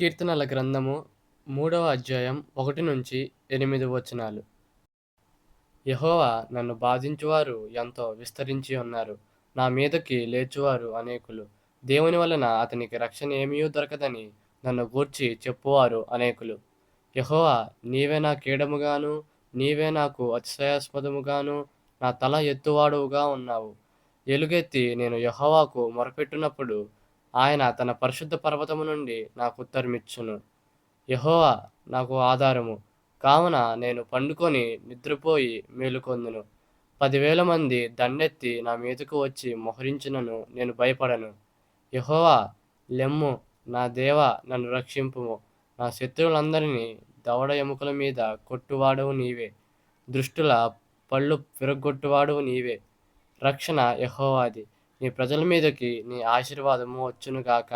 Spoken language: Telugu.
కీర్తనల గ్రంథము మూడవ అధ్యాయం ఒకటి నుంచి ఎనిమిది వచనాలు. యహోవా నన్ను బాధించువారు ఎంతో విస్తరించి ఉన్నారు. నా మీదకి లేచువారు అనేకులు. దేవుని వలన అతనికి రక్షణ ఏమీ దొరకదని నన్ను గూర్చి చెప్పువారు అనేకులు. యహోవా నీవే నా కీడముగాను నీవే నాకు అతిశయాస్పదముగాను నా తల ఎత్తువాడువుగా ఉన్నావు. ఎలుగెత్తి నేను యహోవాకు మొరపెట్టునప్పుడు ఆయన తన పరిశుద్ధ పర్వతము నుండి నాకు ఉత్తరమిచ్చును. యహోవా నాకు ఆధారము. కావున నేను పండుకొని నిద్రపోయి మేలుకొందును. పదివేల మంది దండెత్తి నా మీదకు వచ్చి మొహరించినను నేను భయపడను. యహోవా లెమ్ము నా దేవ నన్ను రక్షింపుము. నా శత్రువులందరినీ దవడ ఎముకల మీద కొట్టువాడవు నీవే. దృష్టుల పళ్ళు విరగొట్టువాడవు నీవే. రక్షణ యహోవాది. నీ ప్రజల మీదకి నీ ఆశీర్వాదము వచ్చునుగాక